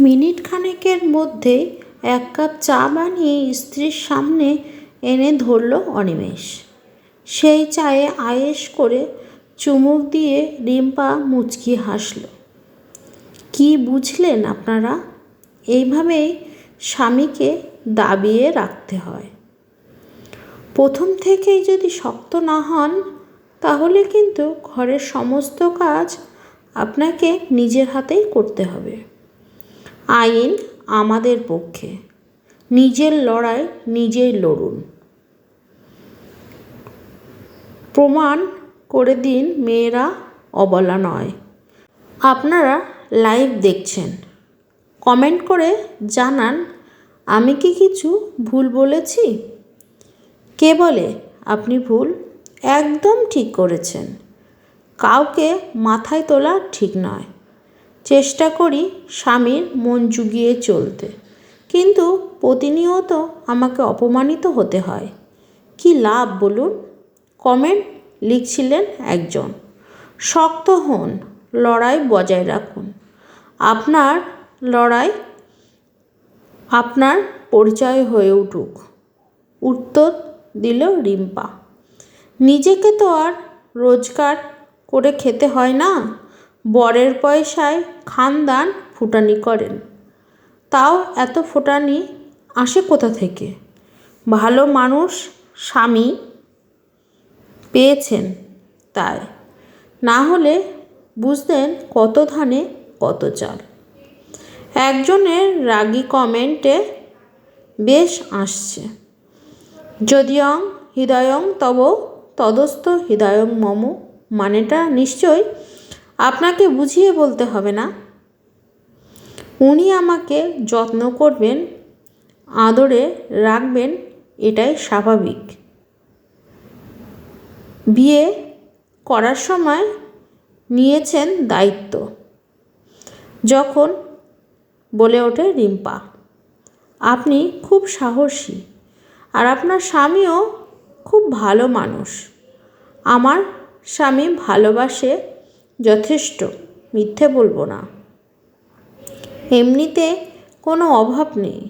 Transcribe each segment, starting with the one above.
Minute খানেকের মধ্যেই এক কাপ চা বানিয়ে স্ত্রীর সামনে এনে ধরল অনিমেষ। সেই চায়ে আয়েশ করে চুমুক দিয়ে রিম্পা মুচকি হাসল। কি বুঝলেন আপনারা? এইভাবেই স্বামীকে দাবিয়ে রাখতে হয়। প্রথম থেকেই যদি শক্ত না হন, তাহলে কিন্তু ঘরের সমস্ত কাজ আপনাকে নিজের হাতেই করতে হবে। আইন আমাদের পক্ষে। নিজের লড়াই নিজেই লড়ুন। প্রমাণ করে দিন মেয়েরা অবলা নয়। আপনারা লাইভ দেখছেন। কমেন্ট করে জানান, আমি কি কিছু ভুল বলেছি? কে বলে আপনি ভুল? একদম ঠিক করেছেন। কাউকে মাথায় তোলা ঠিক নয়। চেষ্টা করি স্বামীর মন জুগিয়ে চলতে। কিন্তু প্রতিনিয়ত আমাকে অপমানিত হতে হয়। কি লাভ বলুন? কমেন্ট লিখছিলেন একজন। শক্ত হন, লড়াই বজায় রাখুন। আপনার লড়াই আপনার পরিচয় হয়ে উঠুক। উত্তর দিল রিম্পা। নিজেকে তো আর রোজগার করে খেতে হয় না? বরের পয়সায় খানদান ফুটানি করেন। তাও এত ফোটানি আসে কোথা থেকে? ভালো মানুষ স্বামী পেয়েছেন তাই। না হলে বুঝতেন কত ধানে কত চাল। একজনের রাগী কমেন্টে বেশ আসছে। যদিয়ং হৃদয়ং তব তদস্থ হৃদয়ং মম মানেটা নিশ্চয় আপনাকে বুঝিয়ে বলতে হবে না। উনি আমাকে যত্ন করবেন, আদরে রাখবেন, এটাই স্বাভাবিক। বিয়ে করার সময় নিয়েছেন দায়িত্ব। যখন বলে ওঠে রিম্পা, আপনি খুব সাহসী আর আপনার স্বামীও খুব ভালো মানুষ। আমার স্বামী ভালোবাসে যথেষ্ট, মিথ্যে বলব না। এমনিতে কোনো অভাব নেই।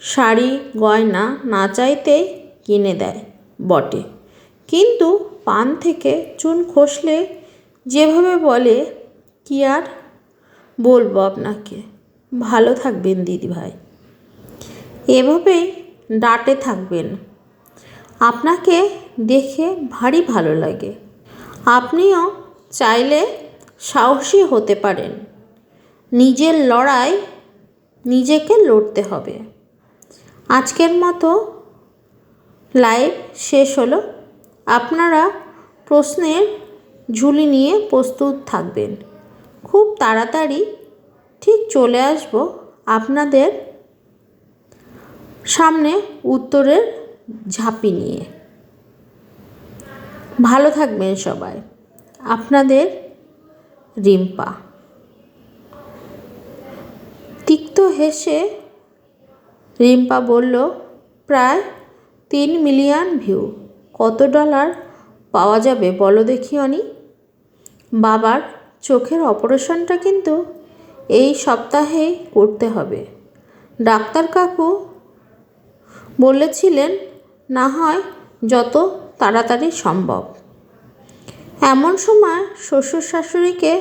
শাড়ি, গয়না না চাইতেই কিনে দেয়, বটে। কিন্তু পান থেকে চুন খসলে যেভাবে বলে, কি আর বলব আপনাকে? ভালো থাকবেন দিদিভাই এভাবেই ডাটে থাকবেন। আপনাকে দেখে ভারী ভালো লাগে। আপনিও চাইলে সাহসী হতে পারেন। নিজের লড়াই নিজেকে লড়তে হবে। আজকের মতো লাইভ শেষ হলো। আপনারা প্রশ্নের ঝুলি নিয়ে প্রস্তুত থাকবেন। খুব তাড়াতাড়ি ঠিক চলে আসব আপনাদের সামনে উত্তরের ঝাঁপি নিয়ে। ভালো থাকবেন সবাই। আপনাদের রিম্পা। তিক্ত হেসে রিম্পা বলল, প্রায় তিন মিলিয়ন ভিউ। কত ডলার পাওয়া যাবে বলো দেখি অনি? বাবার চোখের অপারেশনটা কিন্তু এই সপ্তাহেই করতে হবে। ডাক্তার কাকু বলেছিলেন, না হয় যত তাড়াতাড়ি সম্ভব। এমন সময় শ্বশুর শাশুড়িকে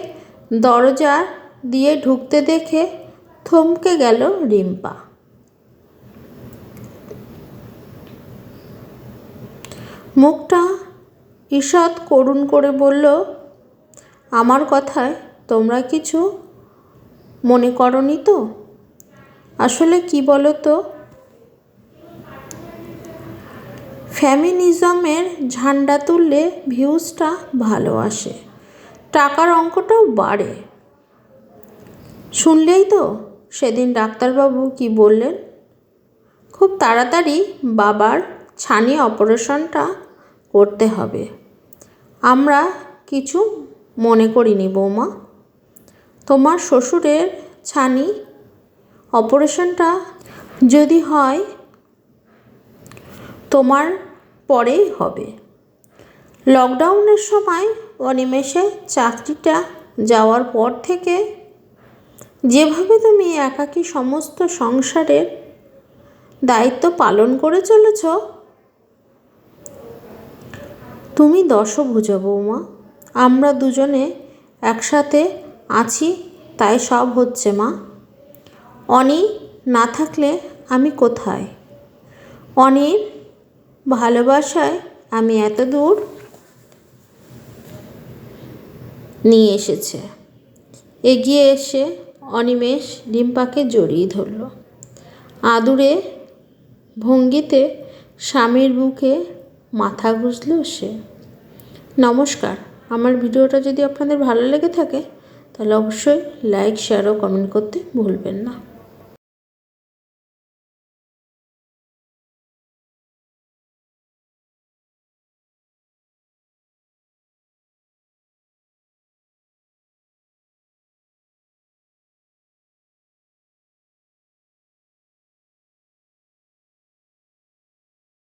দরজা দিয়ে ঢুকতে দেখে থমকে গেল রিম্পা। মুখটা ঈষৎ করুণ করে বলল, আমার কথায় তোমরা কিছু মনে করনি তো? আসলে কি বলো তো ফ্যামিনিজমের ঝান্ডা তুললে ভিউজটা ভালো আসে। টাকার অঙ্কটাও বাড়ে। শুনলেই তো সেদিন ডাক্তারবাবু কি বললেন? খুব তাড়াতাড়ি বাবার ছানি অপারেশনটা করতে হবে। আমরা কিছু মনে করিনি বৌমা। তোমার শ্বশুরের ছানি অপারেশনটা যদি হয়, তোমার পরেই হবে। লকডাউনের সময় অনিমেষে চাকরিটা যাওয়ার পর থেকে যেভাবে তুমি একাকী সমস্ত সংসারের দায়িত্ব পালন করে চলেছ, তুমি দশভুজ বৌমা, আমরা দুজনে একসাথে আছি, তাই সব হচ্ছে মা। অনি না থাকলে আমি কোথায়? অনির ভালোবাসায় আমি এত দূর নিয়ে এসেছে। এগিয়ে এসে অনিমেষ ডিম্পাকে জড়িয়ে ধরল। আদুরে ভঙ্গিতে স্বামীর বুকে মাথা গুঁজল সে। নমস্কার, আমার ভিডিওটা যদি আপনাদের ভালো লেগে থাকে, তাহলে অবশ্যই লাইক শেয়ার ও কমেন্ট করতে ভুলবেন না।